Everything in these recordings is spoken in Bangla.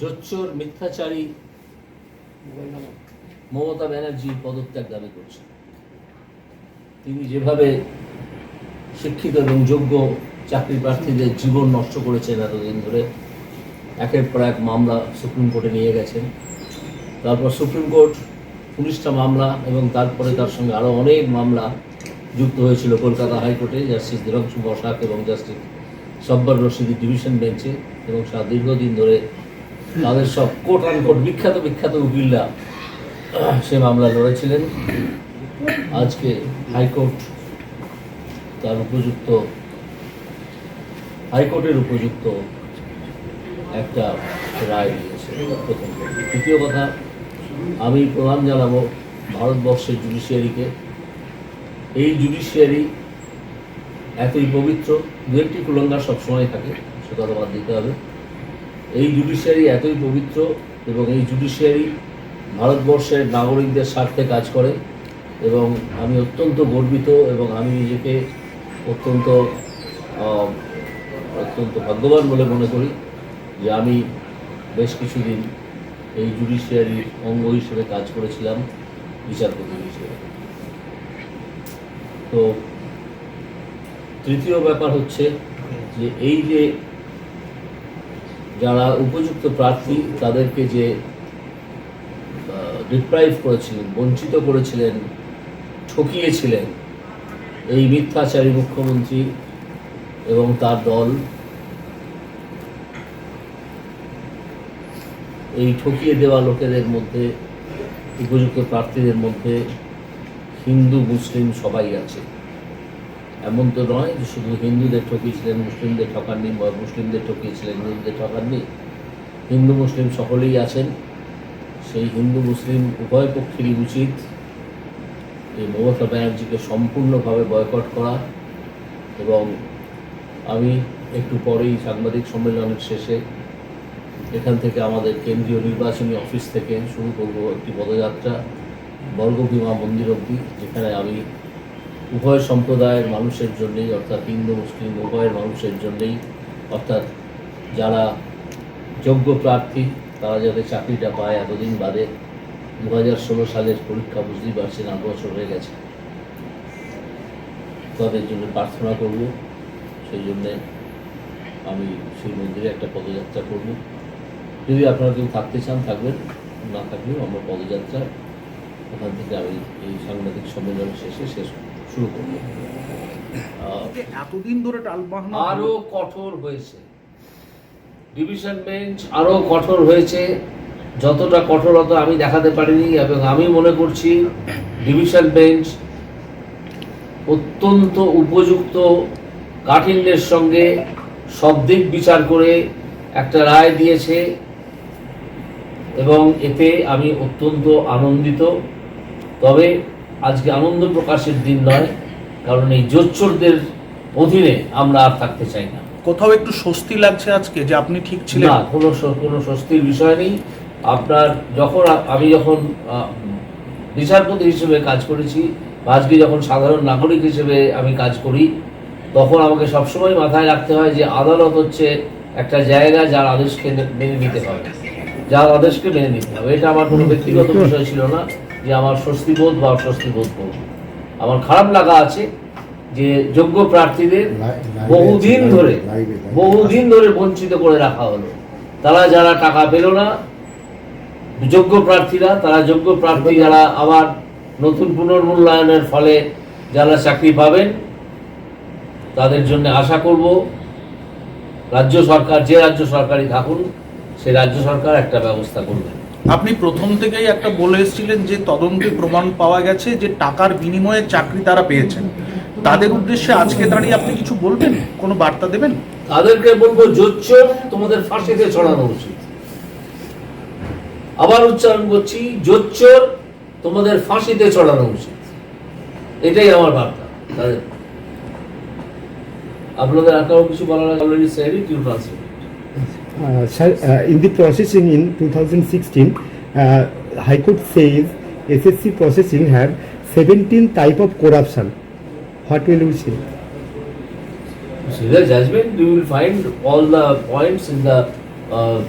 জোচ্চোর মিথ্যাচারী মমতা ব্যানার্জি পদত্যাগ দাবি করছেন। তিনি যেভাবে শিক্ষিত এবং যোগ্য চাকরি প্রার্থীদের জীবন নষ্ট করেছেন এতদিন ধরে, একের পর এক মামলা সুপ্রিম কোর্টে নিয়ে গেছেন। তারপর সুপ্রিম কোর্ট পুলিশটা মামলা এবং তারপরে তার সঙ্গে আরও অনেক মামলা যুক্ত হয়েছিল কলকাতা হাইকোর্টে, জাস্টিস দেবাংশু বসাক এবং জাস্টিস সব্বর রশিদি ডিভিশন বেঞ্চে এবং দীর্ঘদিন ধরে তাদের সব কোর্ট আন কোর্ট বিখ্যাত বিখ্যাত উকিলরা সে মামলা লড়েছিলেন। আজকে হাইকোর্ট তার উপযুক্ত, হাইকোর্টের উপযুক্ত একটা রায় দিয়েছে। প্রথম কথা। আমি প্রণাম জানাব ভারতবর্ষের জুডিশিয়ারিকে এই জুডিশিয়ারি এতই পবিত্র, দু একটি কুলঙ্গা সবসময় থাকে সে কথা বাদ দিতে হবে। এই জুডিশিয়ারি এতই পবিত্র এবং এই জুডিশিয়ারি ভারতবর্ষের নাগরিকদের স্বার্থে কাজ করে এবং আমি অত্যন্ত গর্বিত এবং আমি নিজেকে অত্যন্ত অত্যন্ত ভাগ্যবান বলে মনে করি যে আমি বেশ কিছুদিন এই জুডিশিয়ারির অঙ্গ হিসেবে কাজ করেছিলাম, বিচারপতি হিসেবে। তো তৃতীয় ব্যাপার হচ্ছে যে এই যে যারা উপযুক্ত প্রার্থী তাদেরকে যে ডিপ্রাইভ করেছিলেন, বঞ্চিত করেছিলেন, ঠকিয়েছিলেন, এই মিথ্যাচারী মুখ্যমন্ত্রী এবং তার দল, এই ঠকিয়ে দেওয়া লোকেদের মধ্যে, উপযুক্ত প্রার্থীদের মধ্যে হিন্দু, মুসলিম সবাই আছে। এমন তো নয় যে শুধু হিন্দুদের ঠকিয়েছিলেন, মুসলিমদের ঠকাননি, বা মুসলিমদের ঠকিয়েছিলেন, হিন্দুদের ঠকাননি। হিন্দু, মুসলিম সকলেই আছেন। সেই হিন্দু, মুসলিম উভয় পক্ষেরই উচিত এই মমতা ব্যানার্জিকে সম্পূর্ণভাবে বয়কট করা। এবং আমি একটু পরেই সাংবাদিক সম্মেলনের শেষে এখান থেকে আমাদের কেন্দ্রীয় নির্বাচনী অফিস থেকে শুরু করব একটি পদযাত্রা, বর্গভীমা মন্দির অবধি, যেখানে আমি উভয় সম্প্রদায়ের মানুষের জন্যেই, অর্থাৎ হিন্দু, মুসলিম, উভয়ের মানুষের জন্যেই, অর্থাৎ যারা যোগ্য প্রার্থী, তারা যাতে চাকরিটা পায় এতদিন বাদে দু হাজার ষোলো সালের পরীক্ষা বুঝতেই পারছেন আট বছর হয়ে গেছে। তাদের জন্য প্রার্থনা করব, সেই জন্যে আমি সেই মন্দিরে একটা পদযাত্রা করব। যদি আপনারা কেউ থাকতে চান, থাকবেন, না থাকলেও আমরা পদযাত্রা, ওখান থেকে আমি এই সাংবাদিক সম্মেলন শেষে শেষ শুরু করব। এতদিন ধরে টালবাহানা আরও কঠোর হয়েছে। ডিভিশন বেঞ্চ আরও কঠোর হয়েছে। যতটা কঠোরতা আমি দেখাতে পারিনি এবং আমি মনে করছি ডিভিশন বেঞ্চ অত্যন্ত উপযুক্ত কাঠিন্যের সঙ্গে সব দিক বিচার করে একটা রায় দিয়েছে এবং এতে আমি অত্যন্ত আনন্দিত। তবে আজকে আনন্দ প্রকাশের দিন নয় কারণ এই জোচ্চোরদের অধীনে আমরা আর থাকতে চাই না। কোথাও একটু স্বস্তি লাগছে আজকে যে আপনি ঠিক ছিলেন? না কোনো কোনো স্বস্তির বিষয় নেই। আপনার যখন আমি যখন বিচারপতি হিসেবে কাজ করেছি আজকে যখন সাধারণ নাগরিক হিসেবে আমি কাজ করি তখন আমাকে সবসময় মাথায় রাখতে হয় যে আদালত হচ্ছে একটা জায়গা যার আদেশকে মেনে নিতে হবে। যার আদেশকে মেনে নিতে হবে। এটা আমার কোনো ব্যক্তিগত বিষয় ছিল না। যে আমার স্বস্তিবোধ বা অস্বস্তিবোধ করব আমার খারাপ লাগা আছে যে যোগ্য প্রার্থীদের বহুদিন ধরে বহুদিন ধরে বঞ্চিত করে রাখা হলো। তারা যারা টাকা পেল না যোগ্য প্রার্থীরা তারা যোগ্য প্রার্থী যারা আবার নতুন পুনর্মূল্যায়নের ফলে যারা চাকরি পাবেন তাদের জন্য আশা করব রাজ্য সরকার যে রাজ্য সরকারই থাকুন সে রাজ্য সরকার একটা ব্যবস্থা করবে। আপনি প্রথম থেকেই একটা বলে এসেছিলেন যে তদন্তে প্রমাণ পাওয়া গেছে যে টাকার বিনিময়ে চাকরি তারা পেয়েছেন। তাদের উদ্দেশ্যে আজকে দাঁড়িয়ে আপনি কিছু বলবেন? কোনো বার্তা দেবেন? তাদেরকে বলব জোচ্চোর তোমাদের ফাঁসিতে ছড়ানো উচিত। আবার উচ্চারণ করছি জোচ্চোর তোমাদের ফাঁসিতে চড়ানো উচিত। এটাই আমার বার্তা। তাদের আপনাদের আর কিছু বলার already it translate in the processing in 2016, uh, High Court says SSC processing have 17 type of corruption. What will you say? See the judgment, you will find all the points in the uh,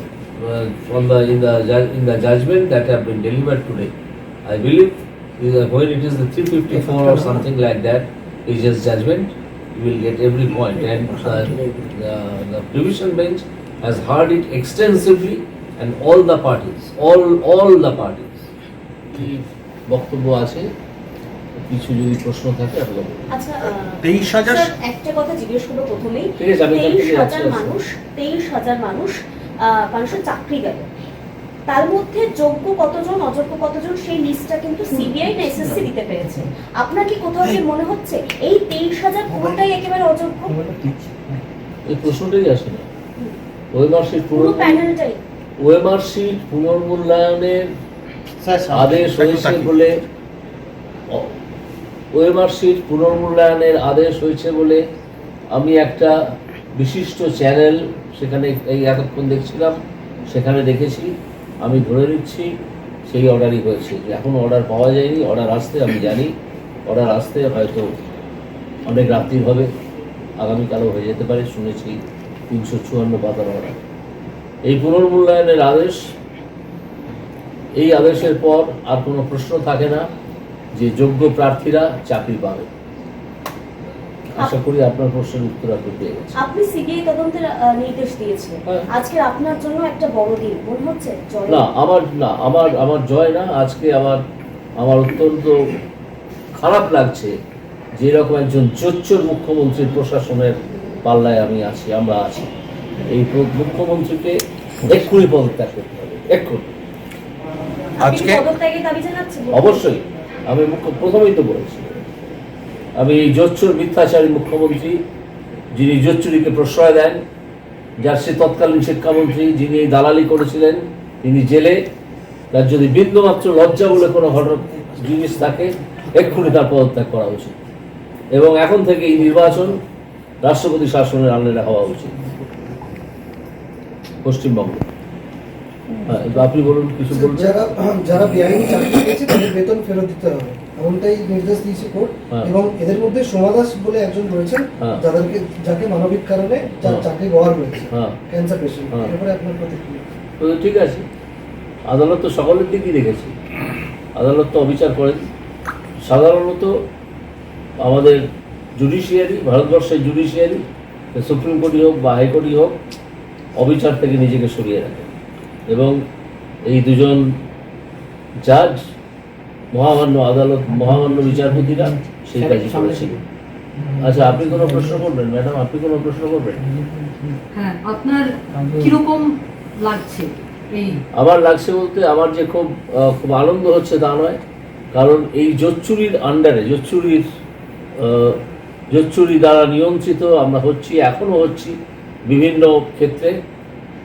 uh, from the in the in the judgment that have been delivered today. I believe uh, when it is the 354 or something like that, it is judgment. You will get every point, and the, the, the provision bench has heard it extensively, and all the parties, all all the parties. বক্তব্য আছে? কিছু যদি প্রশ্ন থাকে আপনাকে আচ্ছা তেইশ হাজার একটা কথা জিজ্ঞেস করব প্রথমেই। তেইশ হাজার মানুষ তেইশ হাজার মানুষ আহ, মানুষের চাকরি গেল। তার মধ্যে যোগ্য কতজন অযোগ্য কতজন সেই লিস্টটা কিন্তু সিবিআই না এসএসসি দিতে পেরেছে। আপনার কি কোথাও কি মনে হচ্ছে এই তেইশ হাজার পুরোটাই একেবারে অযোগ্য? এই প্রশ্নটাই আসে না। পুরো প্যানেলটাই ওয়েমার্কশিট পুনর্মূল্যায়নের আদেশ হয়েছে বলে অ- ওয়েমার্কশিট পুনর্মূল্যায়নের আদেশ হয়েছে বলে আমি একটা বিশিষ্ট চ্যানেল সেখানে এই এতক্ষণ দেখছিলাম সেখানে দেখেছি আমি ধরে নিচ্ছি সেই অর্ডারই হয়েছে। এখন অর্ডার পাওয়া যায়নি অর্ডার আসতে আমি জানি অর্ডার আসতে হয়তো অনেক রাত্রি হবে আগামীকালও হয়ে যেতে পারে শুনেছি। তিনশো চুয়ান্ন অর্ডার। এই পুনর্মূল্যায়নের আদেশ এই আদেশের পর আর কোনো প্রশ্ন থাকে না যে যোগ্য প্রার্থীরা চাকরি পাবে। আশা করি আপনার প্রশ্নের উত্তর আপনি পেয়ে গেছেন। আপনি সিবিআই তদন্তের নির্দেশ দিয়েছিলেন হ্যাঁ। আজকে আপনার জন্য একটা বড় দিন মনে হচ্ছে? না আমার না আমার আমার জয় না আজকে আমার আমার অত্যন্ত খারাপ লাগছে যে এরকম একজন জোচ্চোর মুখ্যমন্ত্রীর প্রশাসনের পাল্লায় আমি আছি আমরা আছি। এই মুখ্যমন্ত্রীকে এক্ষুনি পদত্যাগ করতে হবে এক্ষুনি। আজকে- অবশ্যই। আমি মুখ্য প্রথমেই তো বলেছি। আমি এই জোচ্চুর মিথ্যাচারী মুখ্যমন্ত্রী যিনি জোচ্চুরিকে প্রশ্রয় দেন যার সে তৎকালীন শিক্ষামন্ত্রী যিনি এই দালালি করেছিলেন তিনি জেলে তার যদি বিন্দুমাত্র লজ্জা বলে কোনো ঘটনা জিনিস থাকে এক্ষুনি তার পদত্যাগ করা উচিত। এবং এখন থেকে এই নির্বাচন রাষ্ট্রপতি শাসনের আন্ডারে হওয়া উচিত। পশ্চিমবঙ্গে। হ্যাঁ আপনি বলুন কিছু বলবেন? যারা যারা বেআইনি চাকরি পেয়েছে তাদের বেতন ফেরত দিতে হবে। এমনটাই নির্দেশ দিয়েছে কোর্ট। হ্যাঁ। এবং এদের মধ্যে সোমা দাস বলে একজন রয়েছেন হ্যাঁ। যাদেরকে যাকে মানবিক কারণে হ্যাঁ। চাকরি বহাল রয়েছে হ্যাঁ। Cancer patient. এরপরে আপনার প্রতিক্রিয়া? ঠিক আছে। আদালত তো সকলের দিকই দেখেছে। আদালত তো অবিচার করেন। সাধারণত আমাদের জুডিশিয়ারি ভারতবর্ষের জুডিশিয়ারি সুপ্রিম কোর্টই হোক বা হাইকোর্টই হোক অবিচার থেকে নিজেকে সরিয়ে রাখে। এবং এই দুজন জাজ মহামান্য আদালত মহামান্য বিচারপতিরা সেই কাজই করেছিল। আচ্ছা আপনি কোনো প্রশ্ন করবেন? ম্যাডাম আপনি কোনো প্রশ্ন করবেন? হ্যাঁ আপনার কীরকম লাগছে আমার লাগছে বলতে আমার যে খুব খুব আনন্দ হচ্ছে তা নয়। কারণ এই জোচ্চুরির আন্ডারে জোচ্চুরির আহ, জোচ্চুরি দ্বারা নিয়ন্ত্রিত আমরা হচ্ছি এখনও হচ্ছি বিভিন্ন ক্ষেত্রে।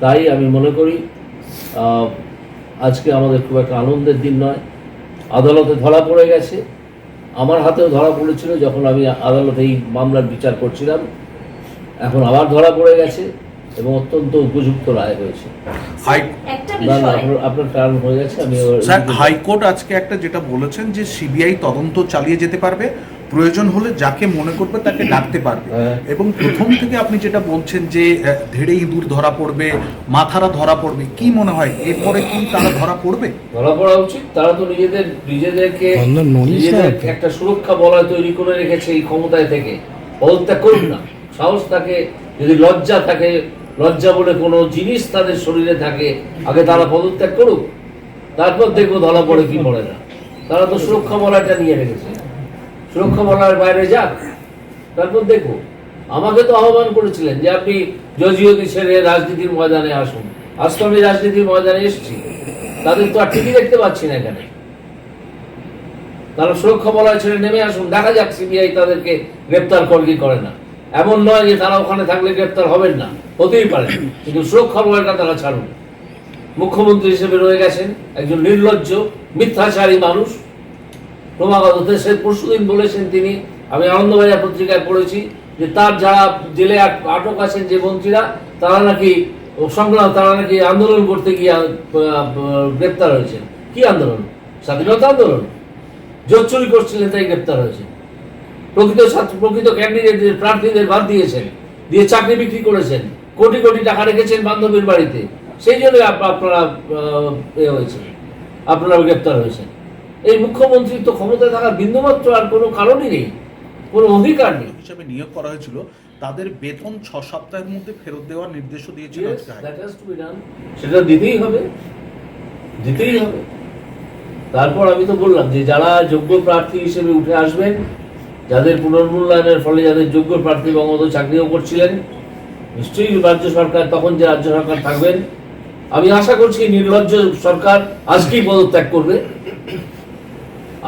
তাই আমি মনে করি আহ, আজকে আমাদের খুব একটা আনন্দের দিন নয়। আদালতে ধরা পড়ে গেছে। আমার হাতেও ধরা পড়েছিল যখন আমি আদালতে এই মামলার বিচার করছিলাম। এখন আবার ধরা পড়ে গেছে এবং অত্যন্ত উপযুক্ত রায় হয়েছে। হাই না না আপনার- টার্ম হয়ে গেছে আমি হাইকোর্ট আজকে একটা যেটা বলেছেন যে সিবিআই তদন্ত চালিয়ে যেতে পারবে। প্রয়োজন হলে যাকে মনে করবে তাকে ডাকতে পারবে। হ্যাঁ। এবং প্রথম থেকে আপনি যেটা বলছেন যে ধেড়ে ইঁদুর ধরা পড়বে মাথারা ধরা পড়বে কি মনে হয়? এরপরে কি তারা ধরা পড়বে? ধরা পড়া উচিত। তারা তো নিজেদের নিজেদেরকে নিজেদের একটা সুরক্ষা বলয় তৈরি করে রেখেছে এই ক্ষমতায় থেকে। পদত্যাগ করুন না। সাহস থাকে যদি লজ্জা থাকে লজ্জা বলে কোনো জিনিস তাদের শরীরে থাকে আগে তারা পদত্যাগ করুক। তারপর দেখব ধরা পড়ে কি পড়ে না। তারা তো সুরক্ষা বলয়টা নিয়ে রেখেছে। সুরক্ষা বলয়ের বাইরে যাক। তারপর দেখো আমাকে তো আহ্বান করেছিলেন যে আপনি জজিওতি ছেড়ে রাজনীতির ময়দানে আসুন। আজ তো আমি রাজনীতির ময়দানে এসেছি। তাদের তো আর ঠিকই দেখতে পাচ্ছি না এখানে। তারা সুরক্ষা বলয় ছেড়ে নেমে আসুন। দেখা যাক সিবিআই তাদেরকে গ্রেপ্তার করে কি করে না। এমন নয় যে তারা ওখানে থাকলে গ্রেপ্তার হবেন না। হতেই পারে। কিন্তু সুরক্ষা বলয়টা তারা ছাড়ুন মুখ্যমন্ত্রী হিসেবে রয়ে গেছেন একজন নির্লজ্জ, মিথ্যাচারী মানুষ। ক্রমাগত সে পরশুদিন বলেছেন তিনি, আমি আনন্দবাজার পত্রিকায় পড়েছি যে তার যারা জেলে আট- আটক আছেন যে মন্ত্রীরা, তারা নাকি সংগ্রাম তারা নাকি আন্দোলন করতে গিয়ে গ্রেপ্তার হয়েছেন। কি আন্দোলন? স্বাধীনতা আন্দোলন? জোর চুরি করছিলেন, তাই গ্রেপ্তার হয়েছে প্রকৃত প্রকৃত ক্যান্ডিডেটদের প্রার্থীদের বাদ দিয়েছেন, দিয়ে চাকরি বিক্রি করেছেন, কোটি কোটি টাকা রেখেছেন বান্ধবীর বাড়িতে। সেই জন্য আপ- আপনারা হয়েছে আপনারা গ্রেপ্তার হয়েছেন। এই মুখ্যমন্ত্রীর তো ক্ষমতায় থাকার বিন্দুমাত্র আর কোনো কারণই নেই কোনো অধিকার নেই। হিসেবে নিয়োগ করা হয়েছিল তাদের বেতন ছ সপ্তাহের মধ্যে ফেরত দেওয়ার নির্দেশও দিয়েছিল. সেটা দিতেই হবে দিতেই হবে। তারপর আমি তো বললাম যে যারা যোগ্য প্রার্থী হিসেবে উঠে আসবেন যাদের পুনর্মূল্যায়নের ফলে যাদের যোগ্য প্রার্থী বঙ্গবন্ধ চাকরিও করছিলেন নিশ্চয়ই রাজ্য সরকার তখন যে রাজ্য সরকার থাকবেন আমি আশা করছি নির্লজ্জ সরকার আজকেই পদত্যাগ করবে।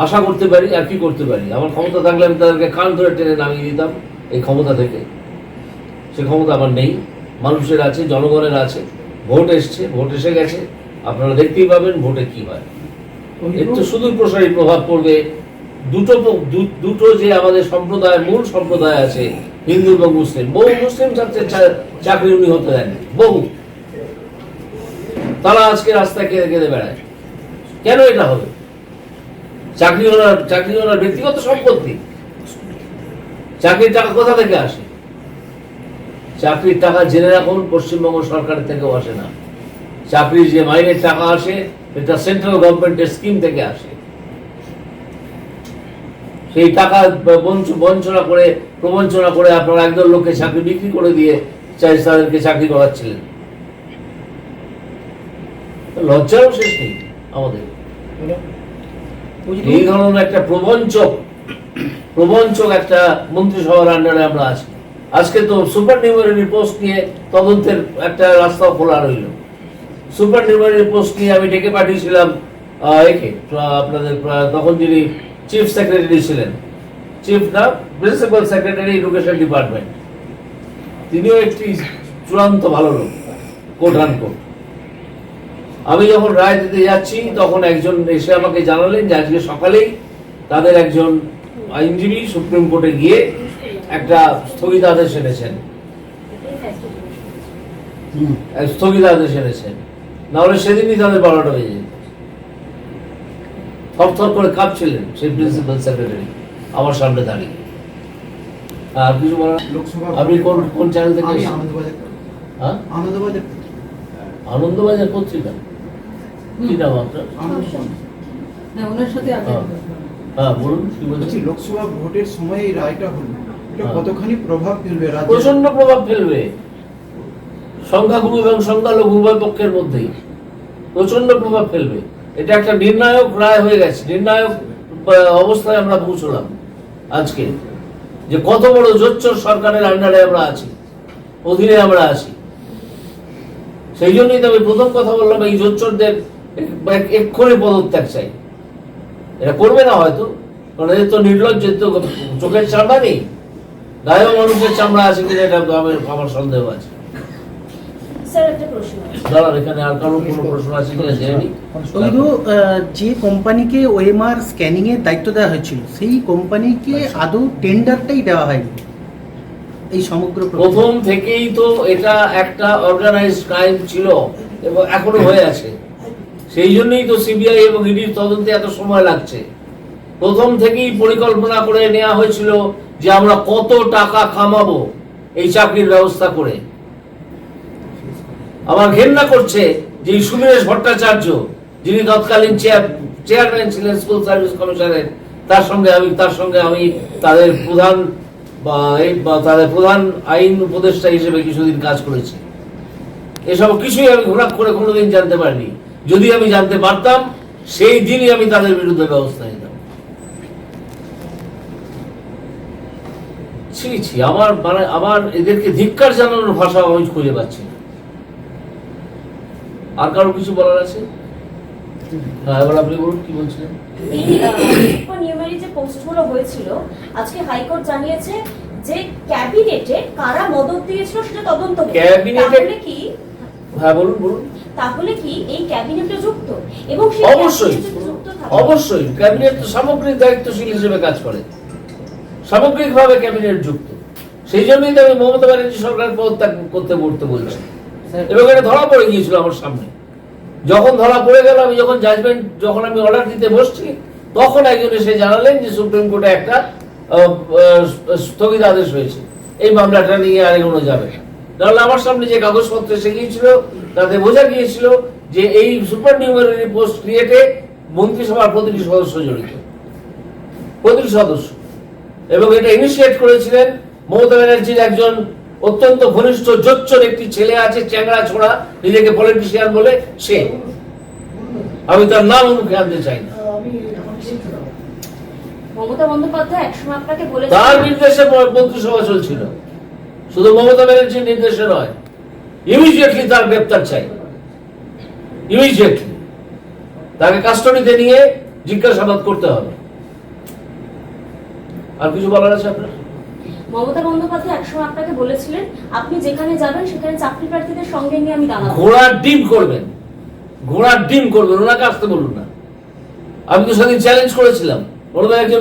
আশা করতে পারি আর কি করতে পারি? আমার ক্ষমতা থাকলে আমি তাদেরকে কান ধরে টেনে নামিয়ে দিতাম এই ক্ষমতা থেকে। সে ক্ষমতা আমার নেই। মানুষের আছে জনগণের আছে। ভোট এসছে ভোট এসে গেছে। আপনারা দেখতেই পাবেন ভোটে কি হয়। এর তো সুদূর প্রসারী প্রভাব পড়বে। দুটো দুটো যে আমাদের সম্প্রদায় মূল সম্প্রদায় আছে হিন্দু এবং মুসলিম বহু মুসলিম ছাত্রের চাকরি উনি হতে দেন বহু। তারা আজকে রাস্তায় কেঁদে কেঁদে বেড়ায়। কেন এটা হবে? চাকরি ব্যক্তিগত সম্পত্তি। চাকরির টাকা কোথা থেকে আসে? চাকরির টাকা জেনে রাখুন, পশ্চিমবঙ্গ থেকেও আসে না। চাকরির যে মাইনের টাকা আসে এটা সেন্ট্রাল গভর্নমেন্টের স্কিম থেকে আসে। সেই টাকা বঞ্চ- বঞ্চনা করে, প্রবঞ্চনা করে আপনারা একদল লোককে চাকরি বিক্রি করে দিয়ে চাই তাদেরকে চাকরি করাচ্ছিলেন। লজ্জারও শেষ নেই আমাদের। এই ধরনের একটা প্রবঞ্চক প্রবঞ্চক একটা মন্ত্রিসভার আন্ডারে আমরা আছি। আজকে তো সুপার নিউমারি পোস্ট নিয়ে তদন্তের একটা রাস্তাও খোলা রইল। সুপার নিউমারি পোস্ট নিয়ে আমি ডেকে পাঠিয়েছিলাম একে আপনাদের তখন যিনি চিফ সেক্রেটারি ছিলেন। চিফ না প্রিন্সিপাল সেক্রেটারি এডুকেশন ডিপার্টমেন্ট তিনিও একটি চূড়ান্ত ভালো লোক কোট কোট আমি যখন রায় দিতে যাচ্ছি তখন একজন এসে আমাকে জানালেন যে আজকে সকালেই তাদের একজন আইনজীবী সুপ্রিম কোর্টে গিয়ে একটা স্থগিতাদেশ এনেছেন। স্থগিতাদেশ এনেছেন। নাহলে সেদিনই তাদের বারোটা বেজে যেত। থরথর করে কাঁপছিলেন সেই প্রিন্সিপাল সেক্রেটারি আমার সামনে দাঁড়িয়ে। আর কিছু বলার? লোকসভা আপনি কোন কোন চ্যানেল থেকে আনন্দবাজার আনন্দবাজার আনন্দবাজার পত্রিকা? কি নাম আপনার আনন্দবাজার হ্যাঁ ওনার সাথে আগে হ্যাঁ। হ্যাঁ বলুন কি বলছি বলছি লোকসভা ভোটের সময় এই রায়টা হলো। এটা হ্যাঁ। কতখানি প্রভাব ফেলবে রাজ্যে? প্রচণ্ড প্রভাব ফেলবে। সংখ্যাগুরু এবং সংখ্যালঘু উভয় পক্ষের মধ্যেই। প্রচণ্ড প্রভাব ফেলবে। এটা একটা নির্ণায়ক রায় হয়ে গেছে। নির্ণায়ক অবস্থায় আমরা পৌঁছলাম আজকে। যে কত বড় জোচ্চর সরকারের আন্ডারে আমরা আছি অধীনে আমরা আছি। সেই জন্যই তো আমি প্রথম কথা বললাম এই জোচ্চরদের এক্ষুনি পদত্যাগ চাই। এটা করবে না হয়তো কারণ এদের তো নির্লজ্জ তো চোখের চামড়া নেই। গায়েও মানুষের চামড়া আছে কিনা এটা আমার আমার সন্দেহ আছে। যে কোম্পানিকে ওএমআর স্ক্যানিং এর দায়িত্ব দেওয়া হয়েছিল সেই কোম্পানিকে আদৌ টেন্ডারটাই দেওয়া হয়নি। এই সমগ্র প্রথম থেকেই তো এটা একটা অর্গানাইজড ক্রাইম ছিল এবং এখনও হয়ে আছে। সেই জন্যই তো সিবিআই এবং ইডির তদন্তে এত সময় লাগছে। প্রথম থেকেই পরিকল্পনা করে নেওয়া হয়েছিল যে আমরা কত টাকা কামাবো এই চাকরির ব্যবস্থা করে। আমার ঘেন্না করছে যে সুমেশ ভট্টাচার্য, যিনি তৎকালীন চেয়ার চেয়ারম্যান ছিলেন স্কুল সার্ভিস কমিশনের তার সঙ্গে আমি, তার সঙ্গে আমি তাদের প্রধান বা তাদের প্রধান আইন উপদেষ্টা হিসেবে কিছুদিন কাজ করেছি। এসব কিছুই আমি ঘোরাক করে কোনোদিন জানতে পারিনি। যদি আমি জানতে পারতাম সেই দিনই আমি তাদের বিরুদ্ধে ব্যবস্থা নিতাম। ছি ছি আমার মানে আমার এদেরকে ধিক্কার জানানোর ভাষা আমি খুঁজে পাচ্ছি না। আর কারও কিছু বলার আছে? হ্যাঁ এবার আপনি বলুন কি বলছিলেন? যে পোস্টগুলো হয়েছিল আজকে হাইকোর্ট জানিয়েছে যে ক্যাবিনেটে কারা মদত দিয়েছিল সেটা তদন্ত ক্যাবিনেটে- কি? হ্যাঁ বলুন বলুন। তাহলে কি এই ক্যাবিনেটে যুক্ত? এবং সেই অবশ্যই। অবশ্যই। ক্যাবিনেট তো সামগ্রিক দায়িত্বশীল হিসেবে কাজ করে। সামগ্রিকভাবে ক্যাবিনেট যুক্ত। সেই জন্যই তো আমি মমতা ব্যানার্জি সরকার পদত্যাগ করতে করতে বলছি। এবং এটা ধরা পড়ে গিয়েছিল আমার সামনে। যখন ধরা পড়ে গেল আমি যখন জাজমেন্ট যখন আমি অর্ডার দিতে বসছি তখন একজন এসে জানালেন যে সুপ্রিম কোর্টে একটা আহ, আহ, স্থগিতাদেশ হয়েছে। এই মামলাটা নিয়ে আর এগোনো যাবে না। নাহলে আমার সামনে যে কাগজপত্র এসে গিয়েছিল তাতে বোঝা গিয়েছিল যে এই সুপার নিউমারি পোস্ট ক্রিয়েটে মন্ত্রিসভার প্রতিটি সদস্য জড়িত। প্রতিটি সদস্য। এবং এটা ইনিশিয়েট করেছিলেন মমতা ব্যানার্জির একজন অত্যন্ত ঘনিষ্ঠ জোচ্চর একটি ছেলে আছে চ্যাংড়া ছোড়া নিজেকে পলিটিশিয়ান বলে সে। আমি তার নাম মুখে আনতে চাই না। তার নির্দেশে মন্ত্রিসভা চলছিল। শুধু মমতা ব্যানার্জির নির্দেশে নয় ইমিডিয়েটলি তার গ্রেপ্তার চাই। ইমিডিয়েটলি তাকে কাস্টডিতে নিয়ে জিজ্ঞাসাবাদ করতে হবে। আর কিছু বলার আছে আপনার? মমতা বন্দ্যোপাধ্যায় একসময় আপনাকে বলেছিলেন আপনি যেখানে যাবেন সেখানে চাকরি প্রার্থীদের সঙ্গে নিয়ে আমি দাঁড়াবো। ঘোড়ার ডিম করবেন। ঘোড়ার ডিম করবেন ওনাকে আসতে বলুন না। আমি তো সেদিন চ্যালেঞ্জ করেছিলাম। ওনাদের একজন